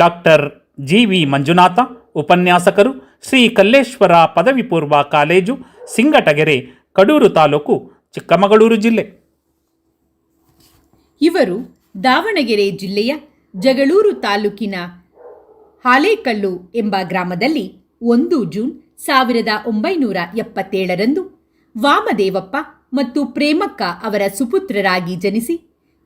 Doctor G V Manjunatha, ಉಪನ್ಯಾಸಕರು ಶ್ರೀ ಕಲ್ಲೇಶ್ವರ ಪದವಿ ಪೂರ್ವ ಕಾಲೇಜು, ಸಿಂಗಟಗೆರೆ, ಕಡೂರು ತಾಲೂಕು, ಚಿಕ್ಕಮಗಳೂರು ಜಿಲ್ಲೆ. ಇವರು ದಾವಣಗೆರೆ ಜಿಲ್ಲೆಯ ಜಗಳೂರು ತಾಲೂಕಿನ ಹಾಲೇಕಲ್ಲು ಎಂಬ ಗ್ರಾಮದಲ್ಲಿ ಒಂದು ಜೂನ್ ಸಾವಿರದ ಒಂಬೈನೂರ ಎಪ್ಪತ್ತೇಳರಂದು ವಾಮದೇವಪ್ಪ ಮತ್ತು ಪ್ರೇಮಕ್ಕ ಅವರ ಸುಪುತ್ರರಾಗಿ ಜನಿಸಿ,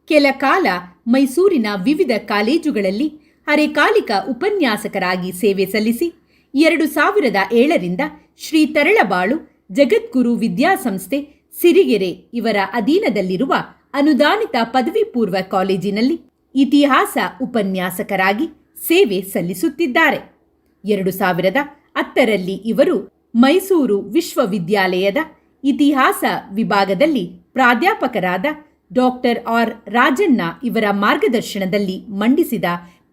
ಕೆಲ ಕಾಲ ಮೈಸೂರಿನ ವಿವಿಧ ಕಾಲೇಜುಗಳಲ್ಲಿ ಅರೆಕಾಲಿಕ ಉಪನ್ಯಾಸಕರಾಗಿ ಸೇವೆ ಸಲ್ಲಿಸಿ ಎರಡು ಸಾವಿರದ ಏಳರಿಂದ ಶ್ರೀ ತರಳಬಾಳು ಜಗದ್ಗುರು ವಿದ್ಯಾಸಂಸ್ಥೆ ಸಿರಿಗೆರೆ ಇವರ ಅಧೀನದಲ್ಲಿರುವ ಅನುದಾನಿತ ಪದವಿ ಪೂರ್ವ ಕಾಲೇಜಿನಲ್ಲಿ ಇತಿಹಾಸ ಉಪನ್ಯಾಸಕರಾಗಿ ಸೇವೆ ಸಲ್ಲಿಸುತ್ತಿದ್ದಾರೆ. ಎರಡು ಸಾವಿರದ ಹತ್ತರಲ್ಲಿ ಇವರು ಮೈಸೂರು ವಿಶ್ವವಿದ್ಯಾಲಯದ ಇತಿಹಾಸ ವಿಭಾಗದಲ್ಲಿ ಪ್ರಾಧ್ಯಾಪಕರಾದ ಡಾಕ್ಟರ್ ಆರ್ ರಾಜಣ್ಣ ಇವರ ಮಾರ್ಗದರ್ಶನದಲ್ಲಿ ಮಂಡಿಸಿದ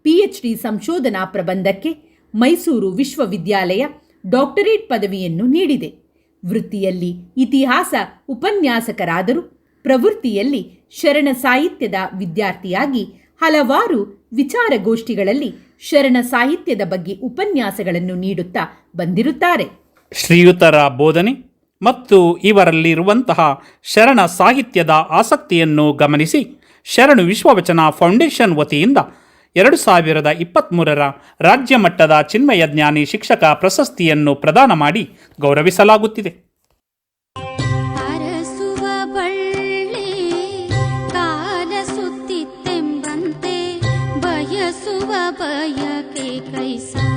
ಪಿಎಚ್ಡಿ ಸಂಶೋಧನಾ ಪ್ರಬಂಧಕ್ಕೆ ಮೈಸೂರು ವಿಶ್ವವಿದ್ಯಾಲಯ ಡಾಕ್ಟರೇಟ್ ಪದವಿಯನ್ನು ನೀಡಿದೆ. ವೃತ್ತಿಯಲ್ಲಿ ಇತಿಹಾಸ ಉಪನ್ಯಾಸಕರಾದರು ಪ್ರವೃತ್ತಿಯಲ್ಲಿ ಶರಣ ಸಾಹಿತ್ಯದ ವಿದ್ಯಾರ್ಥಿಯಾಗಿ ಹಲವಾರು ವಿಚಾರಗೋಷ್ಠಿಗಳಲ್ಲಿ ಶರಣ ಸಾಹಿತ್ಯದ ಬಗ್ಗೆ ಉಪನ್ಯಾಸಗಳನ್ನು ನೀಡುತ್ತಾ ಬಂದಿರುತ್ತಾರೆ. ಶ್ರೀಯುತರ ಬೋಧನೆ ಮತ್ತು ಇವರಲ್ಲಿರುವಂತಹ ಶರಣ ಸಾಹಿತ್ಯದ ಆಸಕ್ತಿಯನ್ನು ಗಮನಿಸಿ ಶರಣು ವಿಶ್ವವಚನ ಫೌಂಡೇಶನ್ ವತಿಯಿಂದ ಎರಡು ಸಾವಿರದ ಇಪ್ಪತ್ತ್ಮೂರರ ರಾಜ್ಯ ಮಟ್ಟದ ಚಿನ್ಮಯ ಜ್ಞಾನಿ ಶಿಕ್ಷಕ ಪ್ರಶಸ್ತಿಯನ್ನು ಪ್ರದಾನ ಮಾಡಿ ಗೌರವಿಸಲಾಗುತ್ತಿದೆ. ಬಯಕೆ ಕೈಸಾ